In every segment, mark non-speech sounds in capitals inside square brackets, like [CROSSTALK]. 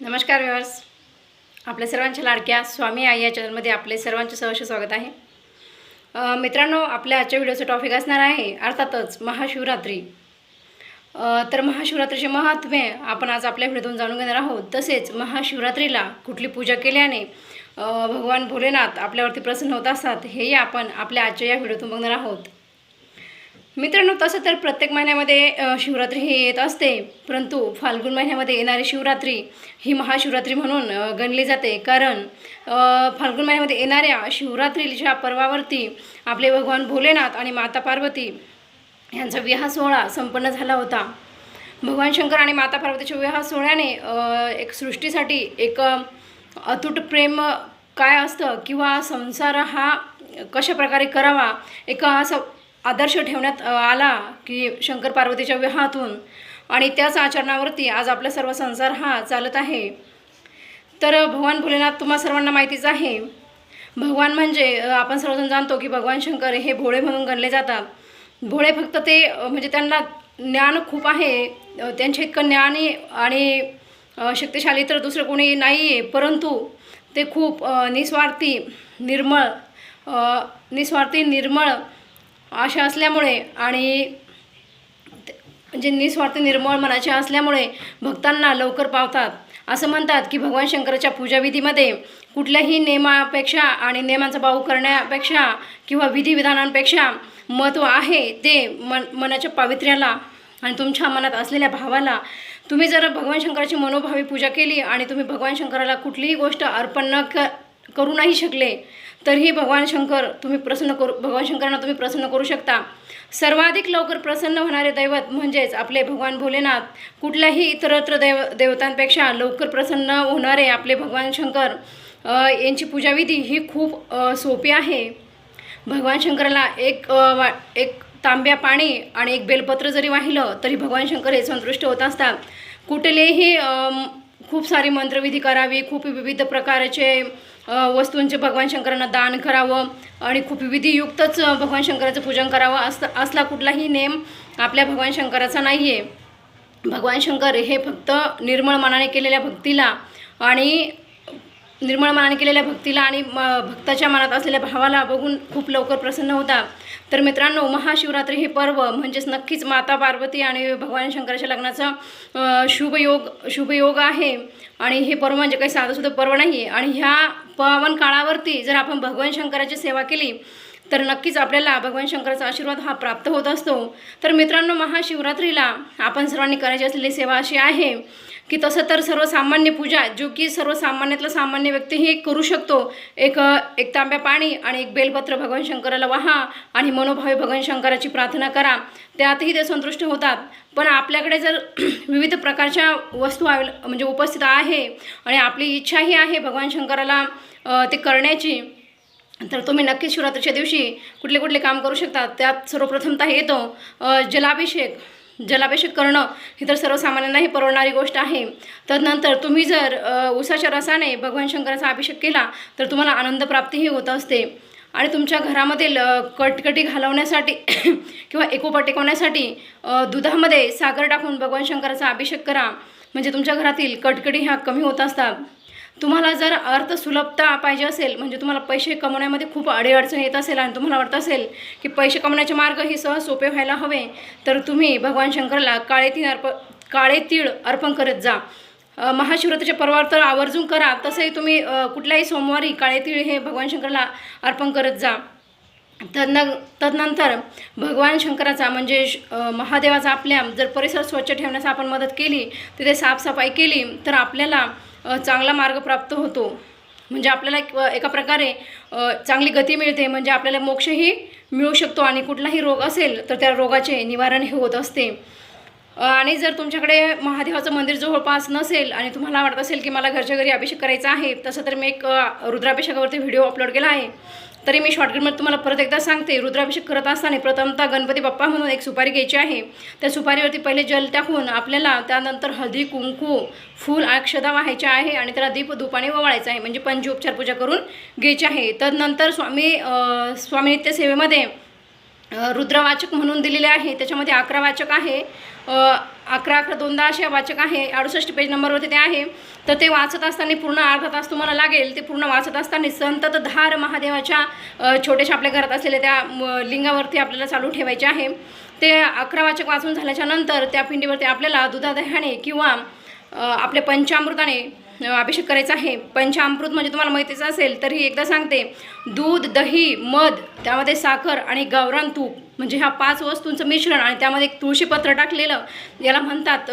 नमस्कार व्यवर्स आपल्या सर्वांच्या लाडक्या स्वामी आई या चॅनलमध्ये आपले सर्वांचे सहर्ष स्वागत आहे. मित्रांनो आपल्या आजच्या व्हिडिओचं टॉपिक असणार आहे अर्थातच महाशिवरात्री. तर महाशिवरात्रीचे महात्म्य आपण आज आपल्या व्हिडिओतून जाणून घेणार आहोत. तसेच महाशिवरात्रीला कुठली पूजा केल्याने भगवान भोलेनाथ आपल्यावरती प्रसन्न होत असतात हेही आपण आपल्या आजच्या या व्हिडिओतून बघणार आहोत. मित्रांनो तसं तर प्रत्येक महिन्यामध्ये शिवरात्री ही येत असते. परंतु फाल्गुन महिन्यामध्ये येणारी शिवरात्री ही महाशिवरात्री म्हणून गणली जाते. कारण फाल्गुन महिन्यामध्ये येणाऱ्या शिवरात्रीच्या पर्वावरती आपले भगवान भोलेनाथ आणि माता पार्वती यांचा विवाह सोहळा संपन्न झाला होता. भगवान शंकर आणि माता पार्वतीच्या विवाह सोहळ्याने एक सृष्टीसाठी एक अतूट प्रेम काय असतं किंवा संसार हा कशा प्रकारे करावा एका असं आदर्श ठेवण्यात आला की शंकर पार्वतीच्या विवाहातून. आणि त्याच आचरणावरती आज आपला सर्व संसार हा चालत आहे. तर भगवान भोलेनाथ तुम्हा सर्वांना माहितीच आहे. भगवान म्हणजे आपण सर्वजण जाणतो की भगवान शंकर हे भोळे म्हणून गणले जातात. भोळे फक्त ते म्हणजे त्यांना ज्ञान खूप आहे. त्यांचे त्यांच्या इतकं ज्ञानी आणि शक्तिशाली तर दुसरं कोणी नाही आहे परंतु ते खूप निस्वार्थी निर्मळ निस्वार्थी निर्मळ अशा असल्यामुळे आणि जे म्हणजे निस्वार्थ निर्मळ मनाचे असल्यामुळे भक्तांना लवकर पावतात. असं म्हणतात की भगवान शंकराच्या पूजाविधीमध्ये कुठल्याही नियमापेक्षा आणि नियमांचा भाऊ करण्यापेक्षा किंवा विधिविधानांपेक्षा महत्त्व आहे ते मन मनाच्या पावित्र्याला आणि तुमच्या मनात असलेल्या भावाला. तुम्ही जर भगवान शंकराची मनोभावी पूजा केली आणि तुम्ही भगवान शंकराला कुठलीही गोष्ट अर्पण न क करू नाही शकले तरीही भगवान शंकर तुम्ही प्रसन्न करू भगवान शंकरांना तुम्ही प्रसन्न करू शकता. सर्वाधिक लवकर प्रसन्न होणारे दैवत म्हणजेच आपले भगवान भोलेनाथ. कुठल्याही इतरत्र दैव देवतांपेक्षा लवकर प्रसन्न होणारे आपले भगवान शंकर यांची पूजाविधी ही खूप सोपी आहे. भगवान शंकराला एक वा एक तांब्या पाणी आणि एक बेलपत्र जरी वाहिलं तरी भगवान शंकर हे संतुष्ट होत असतात. कुठलेही खूप सारी मंत्रविधी करावी खूप विविध प्रकारचे वस्तूंचे भगवान शंकरांना दान करावं आणि खूप विधियुक्तच भगवान शंकराचं पूजन करावं असं असला कुठलाही नेम आपल्या भगवान शंकराचा नाही आहे भगवान शंकर हे फक्त निर्मळ मनाने केलेल्या भक्तीला आणि निर्मळ मनाने केलेल्या भक्तीला आणि म भक्ताच्या मनात असलेल्या भावाला बघून खूप लवकर प्रसन्न होता. तर मित्रांनो महाशिवरात्री हे पर्व म्हणजेच नक्कीच माता पार्वती आणि भगवान शंकराच्या लग्नाचा शुभयोग शुभयोग आहे. आणि हे पर्व म्हणजे काही साधंसुद्धा पर्व नाही आहे आणि ह्या पावन काळावरती जर आपण भगवान शंकराची सेवा केली तर नक्कीच आपल्याला भगवान शंकराचा आशीर्वाद हा प्राप्त होत असतो. तर मित्रांनो महाशिवरात्रीला आपण सर्वांनी करायची असलेली सेवा अशी आहे की तसं तर सर्वसामान्य पूजा जो की सर्वसामान्यातला सामान्य व्यक्तीही करू शकतो. एक एक तांब्या पाणी आणि एक बेलपत्र भगवान शंकराला वाहा आणि मनोभावे भगवान शंकराची प्रार्थना करा. त्यातही ते संतुष्ट होतात. पण आपल्याकडे जर [CLEARS THROAT] विविध प्रकारच्या वस्तू म्हणजे उपस्थित आहे आणि आपली इच्छाही आहे भगवान शंकराला ते करण्याची तर तुम्ही नक्कीच शिवरात्रीच्या दिवशी कुठले कुठले काम करू शकता त्यात सर्वप्रथमतः येतो जलाभिषेक जलाभिषेक करणं ही तर सर्वसामान्यांनाही परवडणारी गोष्ट आहे. तदनंतर तुम्ही जर उसाच्या रसाने भगवान शंकराचा अभिषेक केला तर तुम्हाला आनंदप्राप्तीही होत असते. आणि तुमच्या घरामधील कटकटी घालवण्यासाठी [COUGHS] किंवा एकोपा टेकवण्यासाठी दुधामध्ये साखर टाकून भगवान शंकराचा अभिषेक करा. म्हणजे तुमच्या घरातील कटकटी ह्या कमी होत असतात. तुम्हाला जर अर्थ सुलभता पाहिजे असेल म्हणजे तुम्हाला पैसे कमवण्यामध्ये खूप अडीअडचण येत असेल आणि तुम्हाला वाटत असेल की पैसे कमवण्याचे मार्ग हे सहज सोपे व्हायला हवे तर तुम्ही भगवान शंकरला काळे तीळ अर्प काळे तीळ अर्पण करत जा. महाशिवरात्रीचे महाशिवरात्रीच्या पर्वावर तर आवर्जून करा तसंही तुम्ही कुठल्याही सोमवारी काळे तीळ हे भगवान शंकरला अर्पण करत जा. तदन तदनंतर भगवान शंकराचा म्हणजे श- महादेवाचा आपल्या जर परिसर स्वच्छ ठेवण्यास आपण मदत केली तिथे साफसफाई केली तर आपल्याला चांगला मार्ग प्राप्त होतो. म्हणजे आपल्याला एक एका प्रकारे चांगली गती मिळते. म्हणजे आपल्याला मोक्षही मिळू शकतो आणि कुठलाही रोग असेल तर त्या रोगाचे निवारण हे होत असते. आणि जर तुमच्याकडे महादेवाचं मंदिर जवळपास नसेल आणि तुम्हाला वाटत असेल की मला घरच्या घरी अभिषेक करायचा आहे तसं तर मी एक रुद्राभिषेकावरती व्हिडिओ अपलोड केला आहे. तरी मी शॉर्टकटमध्ये तुम्हाला परत एकदा सांगते रुद्राभिषेक करत असताना प्रथमतः गणपती बाप्पा म्हणून एक सुपारी घ्यायची आहे. त्या सुपारीवरती पहिले जल टाकून आपल्याला त्यानंतर हळदी कुंकू फूल अक्षदा व्हायच्या आहे आणि त्याला दीप धुपाने ववाळायचं आहे. म्हणजे पंचोपचार पूजा करून घ्यायची आहे. तदनंतर स्वामी स्वामी नित्य सेवेमध्ये रुद्रवाचक म्हणून दिलेले आहे. त्याच्यामध्ये अकरा वाचक आहे. अकरा अकरा दोनदा असे वाचक आहे. अडुसष्ट पेज नंबरवरती ते आहे. तर ते वाचत असताना पूर्ण अर्धा तास तुम्हाला लागेल. ते पूर्ण वाचत असताना संततधार महादेवाच्या छोट्याशा आपल्या घरात असलेल्या त्या म, लिंगावरती आपल्याला चालू ठेवायचे आहे. ते अकरा वाचक वाचून झाल्याच्यानंतर त्या पिंडीवरती आपल्याला दुधादह्याने किंवा आपल्या पंचामृताने अभिषेक करायचा आहे. पंचामृत म्हणजे तुम्हाला माहितीच असेल तरी एकदा सांगते. दूध दही मध त्यामध्ये साखर आणि गावरान तूप म्हणजे ह्या पाच वस्तूंचं मिश्रण आणि त्यामध्ये एक तुळशीपत्र टाकलेलं याला म्हणतात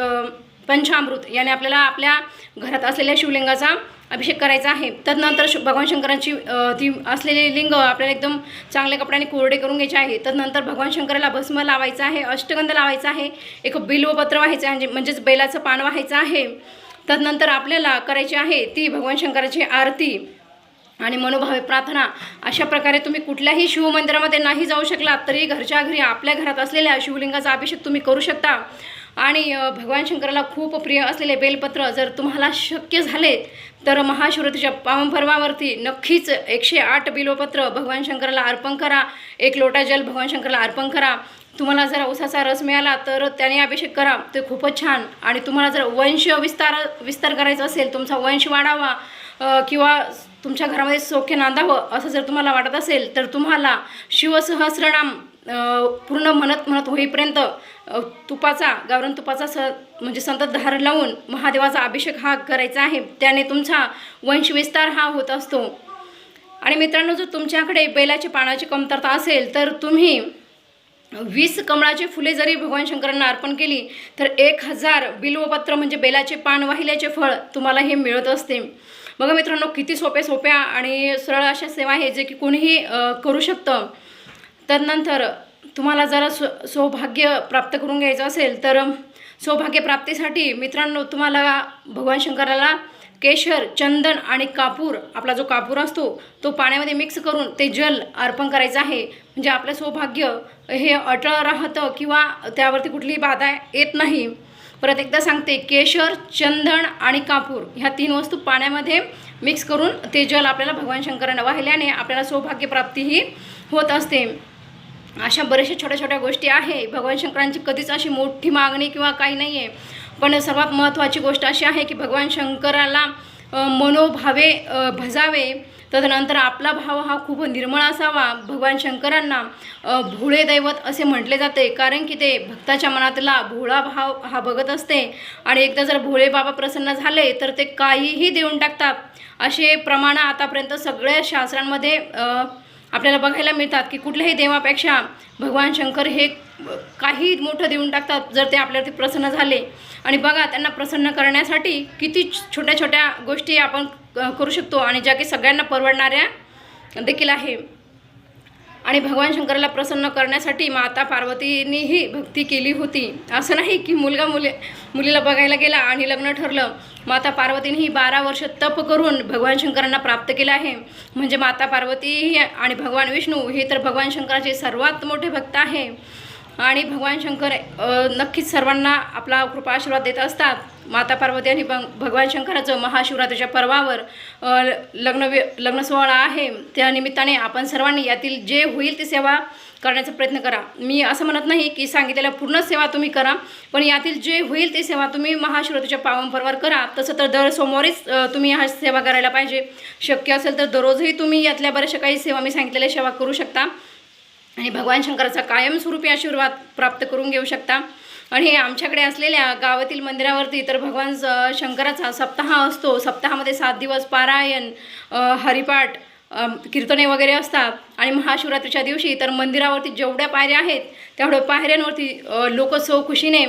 पंचामृत. याने आपल्याला आपल्या घरात असलेल्या शिवलिंगाचा अभिषेक करायचा आहे. तदनंतर श भगवान शंकरांची ती असलेली लिंग आपल्याला एकदम चांगल्या कपड्याने कोरडे करून घ्यायचे आहे. तदनंतर भगवान शंकराला भस्म लावायचं आहे अष्टगंध लावायचा आहे. एक बिल्वपत्र व्हायचं आहे म्हणजे म्हणजेच बैलाचं पान व्हायचं आहे. तदनंतर आपल्याला करायची आहे ती भगवान शंकराची आरती आणि मनोभावे प्रार्थना. अशा प्रकारे तुम्ही कुठल्याही शिवमंदिरामध्ये नाही जाऊ शकलात तरी घरच्या घरी आपल्या घरात असलेल्या शिवलिंगाचा अभिषेक तुम्ही करू शकता. आणि भगवान शंकराला खूप प्रिय असलेले बेलपत्र जर तुम्हाला शक्य झाले तर महाशिवरात्रीच्या पावनपर्वावरती नक्कीच एकशे आठ बिलोपत्र भगवान शंकराला अर्पण करा. एक लोटा जल भगवान शंकराला अर्पण करा. तुम्हाला जर उसाचा रस मिळाला तर त्याने अभिषेक करा. ते खूपच छान. आणि तुम्हाला जर वंश विस्तार विस्तार करायचा असेल तुमचा वंश वाढावा किंवा तुमच्या घरामध्ये सौख्य नांदावं असं जर तुम्हाला वाटत असेल तर तुम्हाला शिवसहस्रनाम पूर्ण म्हणत म्हणत होईपर्यंत तुपाचा गावरण तुपाचा स म्हणजे संततधार लावून महादेवाचा अभिषेक हा करायचा आहे. त्याने तुमचा वंशविस्तार हा होत असतो. आणि मित्रांनो जर तुमच्याकडे बैलाची पानाची कमतरता असेल तर तुम्ही वीस कमळाची फुले जरी भगवान शंकरांना अर्पण केली तर एक हजार बिल्वपत्र म्हणजे बेलाचे पान वाहिल्याचे फळ तुम्हाला हे मिळत असते. बघा मित्रांनो किती सोप्या सोप्या आणि सरळ अशा सेवा आहे जे की कोणीही करू शकतं. तदनंतर तुम्हाला जरा सो सौभाग्य प्राप्त करून घ्यायचं असेल तर सौभाग्य प्राप्तीसाठी मित्रांनो तुम्हाला भगवान शंकराला केशर चंदन आणि कापूर आपला जो कापूर असतो तो पाण्यामध्ये मिक्स करून ते जल अर्पण करायचं आहे. म्हणजे आपलं सौभाग्य हे अटळ राहतं किंवा त्यावरती कुठलीही बाधा येत नाही. परत एकदा सांगते केशर चंदन आणि कापूर ह्या तीन वस्तू पाण्यामध्ये मिक्स करून ते जल आपल्याला भगवान शंकरांना वाहिल्याने आपल्याला सौभाग्यप्राप्तीही होत असते. अशा बऱ्याचशा छोट्या छोट्या गोष्टी आहे. भगवान शंकरांची कधीच अशी मोठी मागणी किंवा काही नाही आहे पण सर्वात महत्त्वाची गोष्ट अशी आहे की भगवान शंकराला मनोभावे भजावे. तदनंतर आपला भाव हा खूप निर्मळ असावा. भगवान शंकरांना भोळे दैवत असे म्हटले जाते. कारण की ते भक्ताच्या मनातला भोळा भाव हा बघत असते. आणि एकदा जर भोळे बाबा प्रसन्न झाले तर ते काहीही देऊन टाकतात. असे प्रमाण आतापर्यंत सगळ्या शास्त्रांमध्ये आपल्याला बघायला मिळतात की कुठल्याही देवापेक्षा भगवान शंकर हे काही मोठं देऊन टाकतात जर ते आपल्यावरती प्रसन्न झाले. आणि बघा त्यांना प्रसन्न करण्यासाठी किती छोट्या छोट्या गोष्टी आपण करू शकतो आणि ज्या की सगळ्यांना परवडणाऱ्या देखील आहे. आणि भगवान शंकराला प्रसन्न करण्यासाठी माता पार्वतीनेही भक्ती केली होती. असं नाही की मुलगा मुली मुलीला बघायला गेला आणि लग्न ठरलं. माता पार्वतीनेही बारा वर्ष तप करून भगवान शंकरांना प्राप्त केलं आहे. म्हणजे माता पार्वती आणि भगवान विष्णू हे तर भगवान शंकराचे सर्वात मोठे भक्त आहे. आणि भगवान शंकर नक्कीच सर्वांना आपला कृपा आशीर्वाद देत असतात. माता पार्वती आणि भगवान शंकराचं महाशिवरात्रीच्या पर्वावर लग्न लग्न सोहळा आहे. त्या निमित्ताने आपण सर्वांनी यातील जे होईल ती सेवा करण्याचा प्रयत्न करा. मी असं म्हणत नाही की सांगितलेल्या पूर्ण सेवा तुम्ही करा पण यातील जे होईल ते सेवा तुम्ही महाशिवरात्रीच्या पावन परवार करा. तसं तर दर सोमवारीच तुम्ही हा सेवा करायला पाहिजे. शक्य असेल तर दररोजही तुम्ही यातल्या बऱ्याचशा काही सेवा मी सांगितलेल्या सेवा करू शकता. आणि भगवान शंकराचा कायमस्वरूपी आशीर्वाद प्राप्त करून घेऊ शकता. आणि आमच्याकडे असलेल्या गावातील मंदिरावरती तर भगवान शंकराचा सप्ताह असतो. सप्ताहामध्ये सात दिवस पारायण हरिपाठ कीर्तने वगैरे असतात. आणि महाशिवरात्रीच्या दिवशी तर मंदिरावरती जेवढ्या पायऱ्या आहेत तेवढ्या पायऱ्यांवरती लोक सौ खुशीने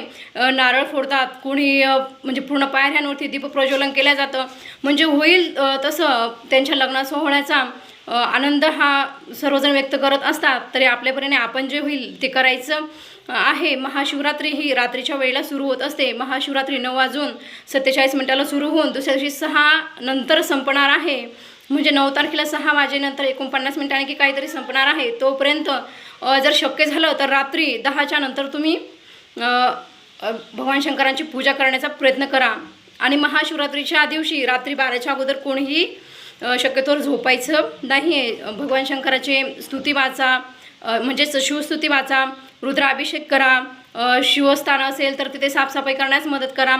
नारळ फोडतात. कोणी म्हणजे पूर्ण पायऱ्यांवरती दीपप्रज्वलन केलं जातं. म्हणजे होईल तसं त्यांच्या लग्नासह होण्याचा आनंद हा सर्वजण व्यक्त करत असतात. तरी आपल्यापर्यंत आपण जे होईल ते करायचं आहे. महाशिवरात्री ही रात्रीच्या वेळेला सुरू होत असते. महाशिवरात्री नऊ वाजून सत्तेचाळीस मिनिटाला सुरू होऊन दुसऱ्या दिवशी सहा नंतर संपणार आहे. म्हणजे नऊ तारखेला सहा वाजेनंतर एकोणपन्नास मिनिटांनी की काहीतरी संपणार आहे तोपर्यंत जर शक्य झालं तर रात्री दहाच्या नंतर तुम्ही भगवान शंकरांची पूजा करण्याचा प्रयत्न करा. आणि महाशिवरात्रीच्या दिवशी रात्री बाराच्या अगोदर कोणीही शक्यतोवर झोपायचं नाही भगवान शंकराचे स्तुती वाचा म्हणजेच शिवस्तुती वाचा रुद्राभिषेक करा शिवस्थान असेल तर तिथे साफसफाई करण्यास मदत करा.